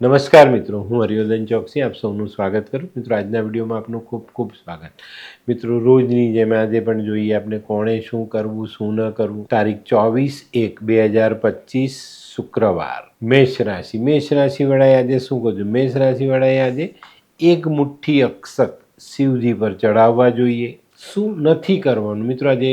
નમસ્કાર મિત્રો, હું હરિવર્ધન ચોકસી, આપ સૌનું સ્વાગત કરું. મિત્રો, આજના વિડીયોમાં આપનું ખૂબ ખૂબ સ્વાગત. મિત્રો, રોજની જેમ આજે પણ જોઈએ આપણે કોણે શું કરવું, શું ન કરવું. તારીખ ચોવીસ એક બે હજાર પચીસ શુક્રવાર, મેષ રાશિ. મેષ રાશિવાળાએ આજે શું કહું મેષ રાશિવાળાએ આજે એક મુઠ્ઠી અક્ષત શિવજી પર ચડાવવા જોઈએ. શું નથી કરવાનું? મિત્રો, આજે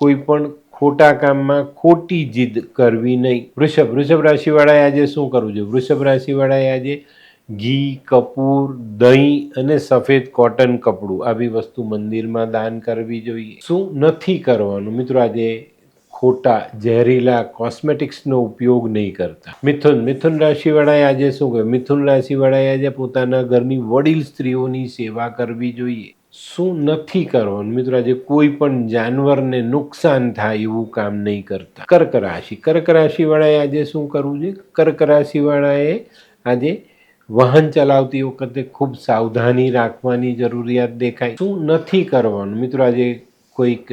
કોઈ પણ ખોટા કામમાં ખોટી જીદ કરવી નહીં. વૃષભ વૃષભ રાશિવાળાએ આજે શું કરવું જોઈએ? વૃષભ રાશિવાળાએ આજે ઘી, કપૂર, દહીં અને સફેદ કોટન કપડું આવી વસ્તુ મંદિરમાં દાન કરવી જોઈએ. શું નથી કરવાનું? મિત્રો, આજે ખોટા ઝેરીલા કોસ્મેટિક્સનો ઉપયોગ નહીં કરતા. મિથુન મિથુન રાશિવાળાએ આજે શું કહ્યું મિથુન રાશિવાળાએ આજે પોતાના ઘરની વડીલ સ્ત્રીઓની સેવા કરવી જોઈએ. શું નથી કરવાનું મિત્રો, આજે કોઈ પણ જાનવરને નુકસાન થાય એવું કામ નહીં કરતા. કર્ક રાશિ. કર્ક રાશિવાળાએ આજે શું કરવું જોઈએ? કર્ક રાશિવાળાએ આજે વાહન ચલાવતી વખતે ખૂબ સાવધાની રાખવાની જરૂરિયાત દેખાય. શું નથી કરવાનું? મિત્રો, આજે કોઈક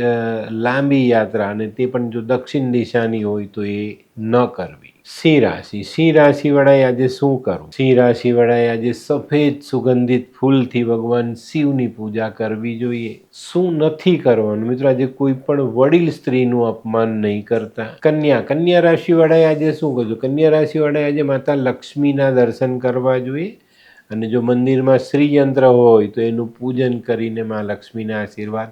લાંબી યાત્રા અને તે પણ જો દક્ષિણ દિશાની હોય તો એ ન કરવી. સિંહ રાશિ. સિંહ રાશિવાળાએ આજે શું કરવું? સિંહ રાશિવાળાએ આજે સફેદ સુગંધિત ફૂલથી ભગવાન શિવની પૂજા કરવી જોઈએ. શું નથી કરવાનું? મિત્રો, આજે કોઈ પણ વડીલ સ્ત્રીનું અપમાન નહીં કરતા. કન્યા. કન્યા રાશિવાળાએ આજે શું કરવું કન્યા રાશિવાળાએ આજે માતા લક્ષ્મીના દર્શન કરવા જોઈએ. અને જો મંદિરમાં શ્રીયંત્ર હોય તો એનું પૂજન કરીને મા લક્ષ્મીના આશીર્વાદ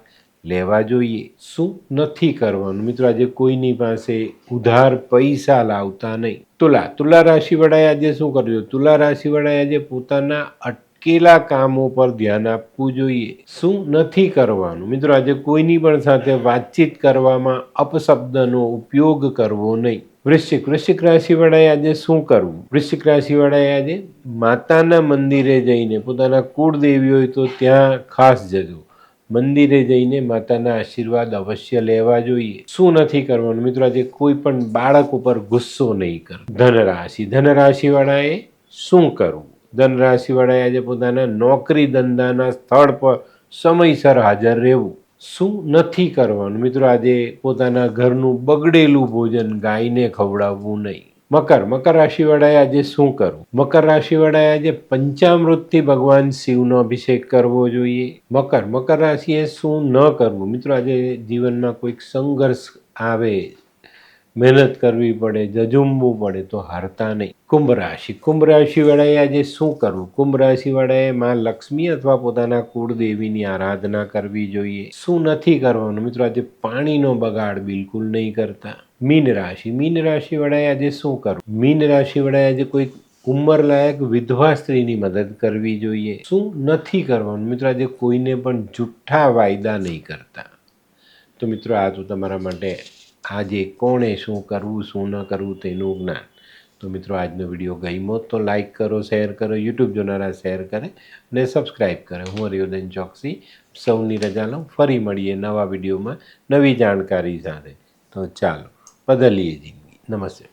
લેવા જોઈએ. શું નથી કરવાનું? મિત્રો, આજે કોઈની પાસે ઉધાર પૈસા લાવતા નહીં. તુલા તુલા રાશિવાળાએ આજે શું કરવું જોઈએ તુલા રાશિવાળાએ આજે પોતાના અટકેલા કામો પર ધ્યાન આપવું જોઈએ. શું નથી કરવાનું? મિત્રો, આજે કોઈની પણ સાથે વાતચીત કરવામાં અપશબ્દનો ઉપયોગ કરવો નહીં. વૃશ્ચિક વૃશ્ચિક રાશિવાળાએ આજે શું કરવું? વૃશ્ચિક રાશિવાળાએ આજે માતાના મંદિરે જઈને પોતાના કુળદેવી હોય તો ત્યાં ખાસ જજો. મંદિરે જઈને માતાના આશીર્વાદ અવશ્ય લેવા જોઈએ. શું નથી કરવાનું? મિત્રો, આજે કોઈ પણ બાળક ઉપર ગુસ્સો નહીં કર. ધનરાશિ. ધનરાશિવાળાએ શું કરવું? ધનરાશિવાળાએ આજે પોતાના નોકરી ધંધાના સ્થળ પર સમયસર હાજર રહેવું. શું નથી કરવાનું? મિત્રો, આજે પોતાના ઘરનું બગડેલું ભોજન ગાયને ખવડાવવું નહીં. મકર. મકર રાશિવાળાએ આજે શું કરવું? મકર રાશિવાળાએ આજે પંચામૃતથી ભગવાન શિવનો અભિષેક કરવો જોઈએ. મકર. મકર રાશિએ શું ન કરવું? મિત્રો, આજે જીવનમાં કોઈક સંઘર્ષ આવે, મહેનત કરવી પડે, જજુમવું પડે, તો હારતા નહીં. કુંભ રાશિ. કુંભ રાશિવાળાએ આજે શું કરવું? કુંભ રાશિવાળાએ માં લક્ષ્મી અથવા પોતાના કુળદેવીની આરાધના કરવી જોઈએ. શું નથી કરવાનું? મિત્રો, આજે પાણીનો બગાડ બિલકુલ નહીં કરતા. મીન રાશિ. મીન રાશિવાળાએ આજે શું કરવું? મીન રાશિવાળાએ આજે કોઈ ઉંમરલાયક વિધવા સ્ત્રીની મદદ કરવી જોઈએ. શું નથી કરવાનું? મિત્રો, આજે કોઈને પણ જુઠ્ઠા વાયદા નહીં કરતા. તો મિત્રો, આ તો તમારા માટે આજે કોણે શું કરવું, શું ન કરવું તેનું જ્ઞાન. તો મિત્રો, આજનો વીડિયો ગમ્યો તો લાઈક કરો, શેર કરો, યુટ્યુબ જોનારા શેર કરે અને સબસ્ક્રાઈબ કરે. હું હરિયોદન ચોકસી સૌની રજા લઉં. ફરી મળીએ નવા વિડીયોમાં નવી જાણકારી સાથે. તો ચાલો. Padalini. Namastê.